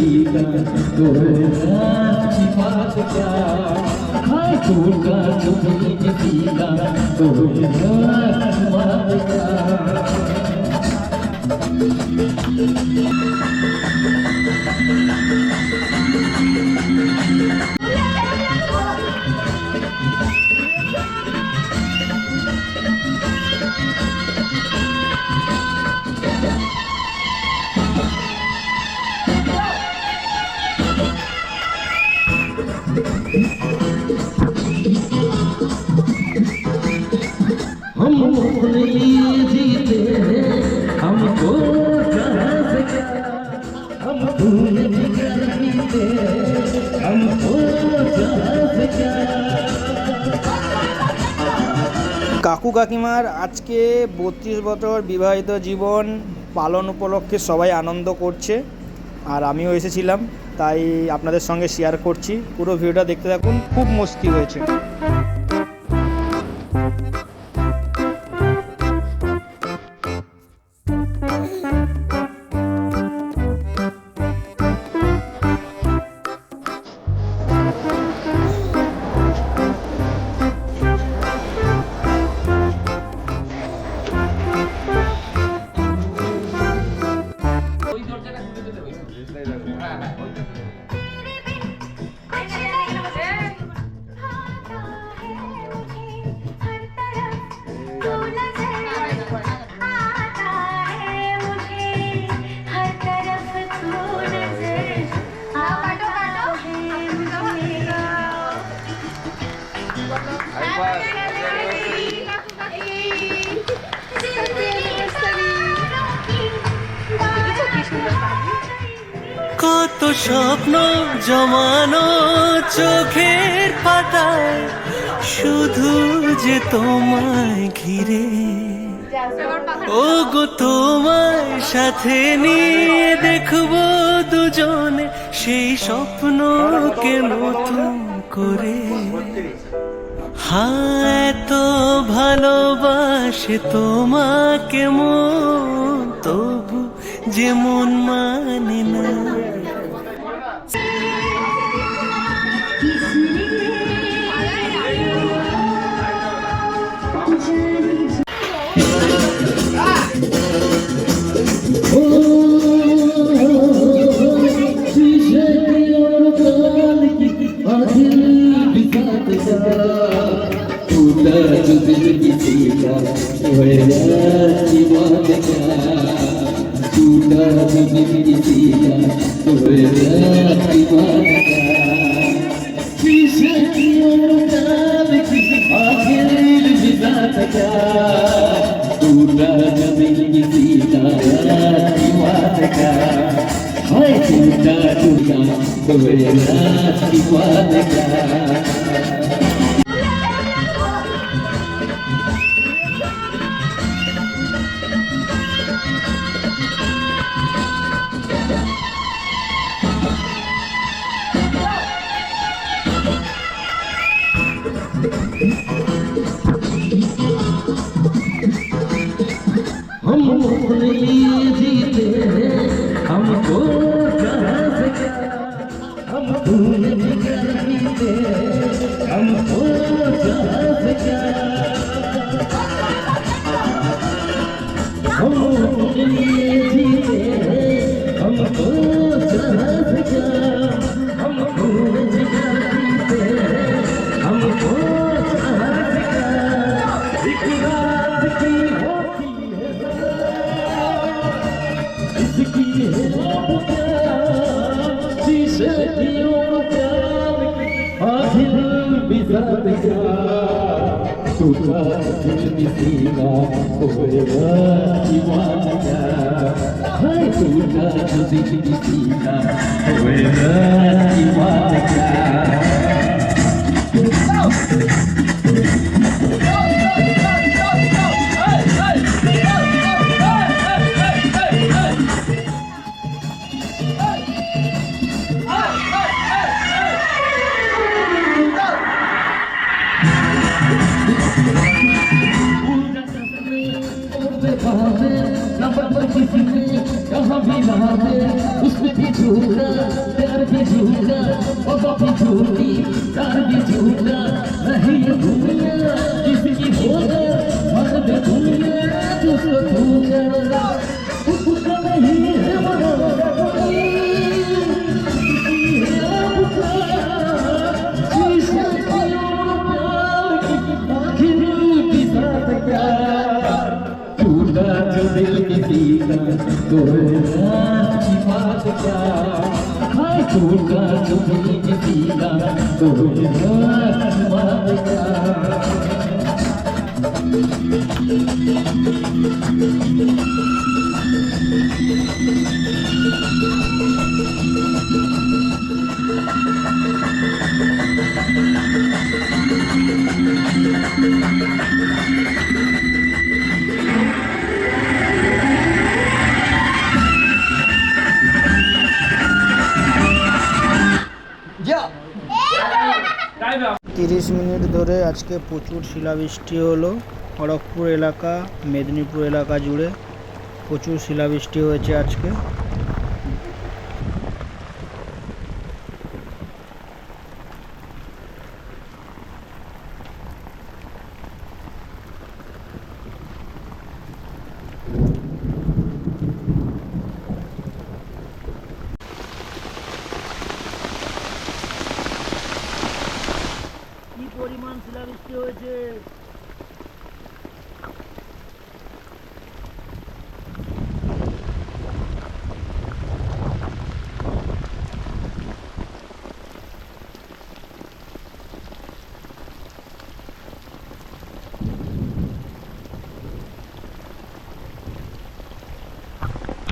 सीता तोरा की बात क्या हाय टूटा तुझे सीता तोरा की बात क्या हम अपने लिए जीते हैं हमको कहाँ से क्या हम भूल कर जीते हैं हमको कहाँ से क्या কাকু কাকিমার আজকে বত্রিশ বছর বিবাহিত জীবন পালন উপলক্ষে সবাই আনন্দ করছে আর আমিও এসেছিলাম তাই আপনাদের সঙ্গে শেয়ার করছি পুরো ভিডিওটা দেখতে থাকুন খুব মস্তি হয়েছে đây là cũng là স্বপ্ন জমানো চোখের পাতায়, শুধু যে তোমায় ঘিরে। ও গো তোমায় সাথে নিয়ে দেখব দুজনে সেই স্বপ্নকে নতুন করে। হ্যাঁ তো ভালোবাসে তোমাকে মন, তবু যে মন মানে না। വെള്ളാത്തി കൂട്ടാതെ വെള്ളാത്തി Hey, you. got to come, 我不能离 pensar Tu fazes de foi lá e guardar Ai, tu fazes de cima Olhar e guardar झूठा प्यार भी झूठा वफा भी झूठी प्यार भी झूठा नहीं ये दुनिया किसकी होगा मर भी दुनिया जिसको तू करना उसका नहीं है मगर कोई किसी है पुकार जिसे जियो प्यार की आखिर की साथ क्या टूटा जो दिल किसी का तोड़ना की बात क्या हाँ চল্লিশ মিনিট ধরে আজকে প্রচুর শিলাবৃষ্টি হলো। খড়গপুর এলাকা, মেদিনীপুর এলাকা জুড়ে প্রচুর শিলাবৃষ্টি হয়েছে আজকে। শিলাবৃষ্টি হয়েছে